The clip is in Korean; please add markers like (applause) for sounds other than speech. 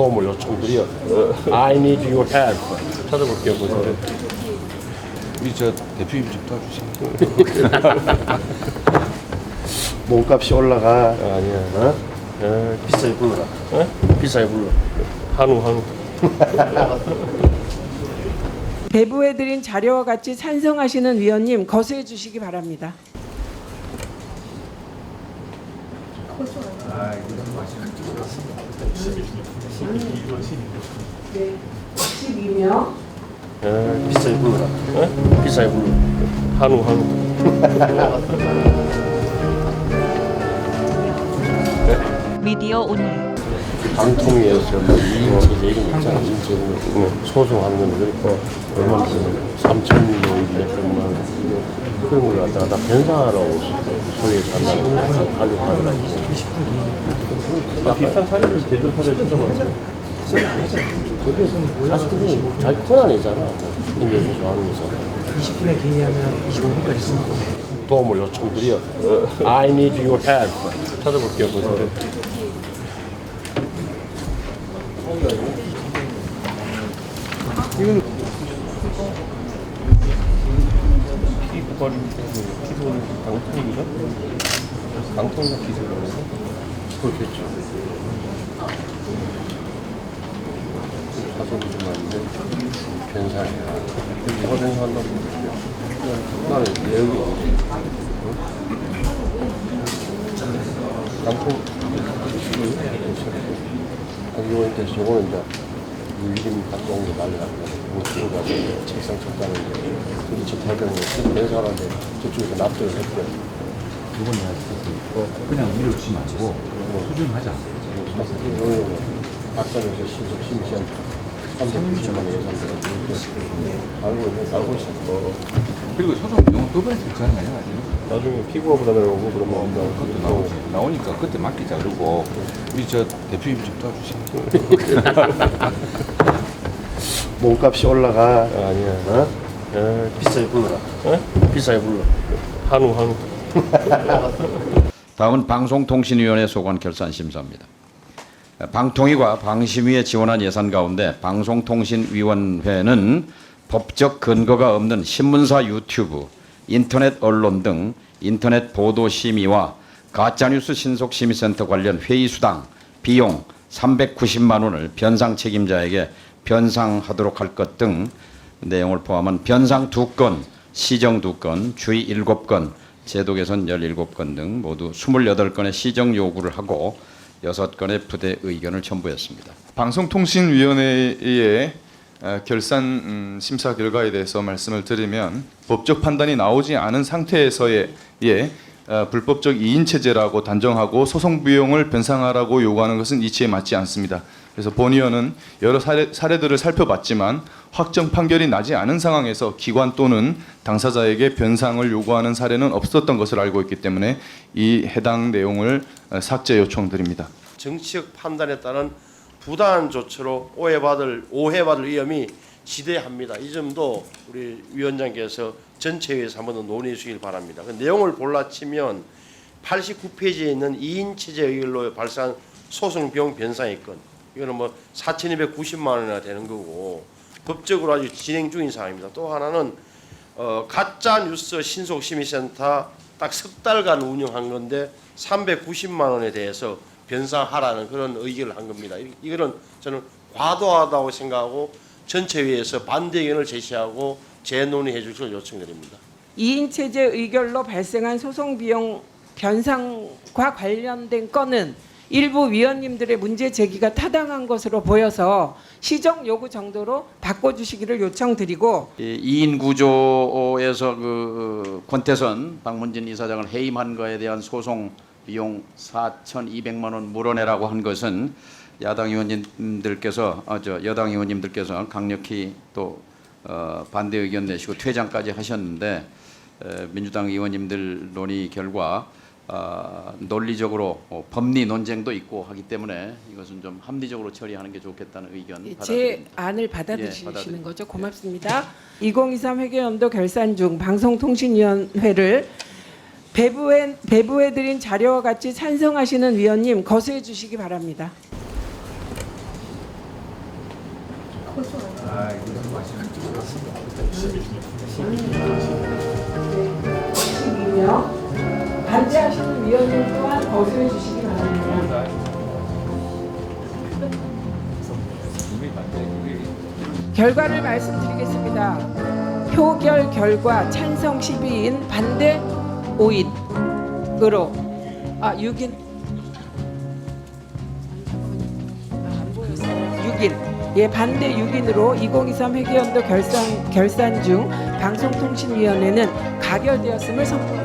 도움을 요청드려. I need your help. 찾아볼게요, 보세요. 우리 저 대표님 좀 도와주세요. (laughs) 몸값이 올라가. 아니야. 어? 어, 비싸게 불러라. 어? 비싸게 불러. 한우, 한우. (laughs) 배부해드린 자료와 같이 찬성하시는 위원님 거수해 주시기 바랍니다. 네, 12명. 어, 비싸게 불러라. 어? 비싸게 불러. 한우, 한우. (laughs) 미디어 오늘 방통위에서 뭐 이인체 얘기 있잖아. 인체 소송하는 건 그러니까 얼마 3천 명, 몇 백만 원. 그런 걸 갖다가 다 변상하라고 한다는 거 하려고 하더라고요. 비슷한 사례를 제대로 사례를 찾아봤어요. 사실은 자기 권한이잖아. 인명이 좋아하는 거잖아. 20분에 개의하면 25분까지 쓰는 거 도움을 요청드려. I need your help. 찾아볼게요. 이거는 피고발이 피고는 방통인가? 방통인가 기소인가? 그렇겠죠. 사소리 좀 많은데 변사이야. 누가 변사한다고 그러겠어요? 나는 여 기 강풍 이거인데 저거는 이제 유림 갖고 온게 날라가고 뭐 들어가서 책상 우리 집 대변인 된 사람인데 저쪽에서 납득을 했고 이건 내가 어, 그냥 밀어주지 말고 수준하자 박사님께서 신속 심시한 390만 원 예산대가 알고 있는 알고 있었고 그리고 소송 또 받을 수 있잖아요 아직 나중에 피부가 부담을 오고 그러면 그것도 또 나오지 나오니까 그때 맡기자 그러고 우리 저 대표님 좀 도와주세요 (laughs) 몸값이 올라가. 아니야. 어? 어, 비싸게 불러라. 어? 비싸게 불러. 한우, 한우. (laughs) 다음은 방송통신위원회 소관 결산 심사입니다. 방통위가 방심위에 지원한 예산 가운데 방송통신위원회는 법적 근거가 없는 신문사 유튜브, 인터넷 언론 등 인터넷 보도 심의와 가짜뉴스 신속 심의센터 관련 회의 수당 비용 390만 원을 변상 책임자에게 변상하도록 할 것 등 내용을 포함한 변상 두 건, 시정 두 건, 주의 일곱 건, 제도 개선 17건 등 모두 28건의 시정 요구를 하고 6건의 부대 의견을 첨부했습니다. 방송통신위원회의 어, 결산 음, 심사 결과에 대해서 말씀을 드리면 법적 판단이 나오지 않은 상태에서의 예, 어, 불법적 이인 체제라고 단정하고 소송 비용을 변상하라고 요구하는 것은 이치에 맞지 않습니다. 그래서 본 의원은 여러 사례, 사례들을 살펴봤지만 확정 판결이 나지 않은 상황에서 기관 또는 당사자에게 변상을 요구하는 사례는 없었던 것을 알고 있기 때문에 이 해당 내용을 어, 삭제 요청드립니다. 정치적 판단에 따른 부당한 조처로 오해받을 오해받을 위험이 지대합니다. 이 점도 우리 위원장께서 전체회에서 한번더 논의해 주길 바랍니다. 그 내용을 볼라치면 89페이지에 있는 2인 체제 의결로 발생한 소송 비용 변상의 건 이거는 뭐 4,290만 원이나 되는 거고 법적으로 아주 진행 중인 사항입니다. 또 하나는 어, 가짜 뉴스 신속 심의센터 딱 석 달간 운영한 건데 390만 원에 대해서 변상하라는 그런 의결을 한 겁니다. 이- 이거는 저는 과도하다고 생각하고 전체회의에서 반대 의견을 제시하고 재논의해 주시길 요청드립니다. 2인 체제 의결로 발생한 소송 비용 변상과 관련된 건은 일부 위원님들의 문제 제기가 타당한 것으로 보여서 시정 요구 정도로 바꿔주시기를 요청드리고 이 2인 구조에서 그 권태선 방문진 이사장을 해임한 거에 대한 소송 비용 4,200만 원 물어내라고 한 것은 야당 의원님들께서 아, 저 여당 의원님들께서 강력히 또 어, 반대 의견 내시고 퇴장까지 하셨는데 에, 민주당 의원님들 논의 결과 아, 논리적으로 어, 법리 논쟁도 있고 하기 때문에 이것은 좀 합리적으로 처리하는 게 좋겠다는 의견 제 받아들입니다. 안을 예, 받아들이시는 받아들입니다. 거죠. 고맙습니다. 2023 회계연도 결산 중 방송통신위원회를 배부해 배부해드린 자료와 같이 찬성하시는 위원님 거수해 주시기 바랍니다. 명 반대하시는 위원님 또한 거부해 주시기 바랍니다. 결과를 말씀드리겠습니다. 표결 결과 찬성 12인 반대 5인으로 아 6인 안 보였어요. 6인 예 반대 6인으로 2023 회계연도 결산 결산 중 방송통신위원회는 가결되었음을 선포합니다.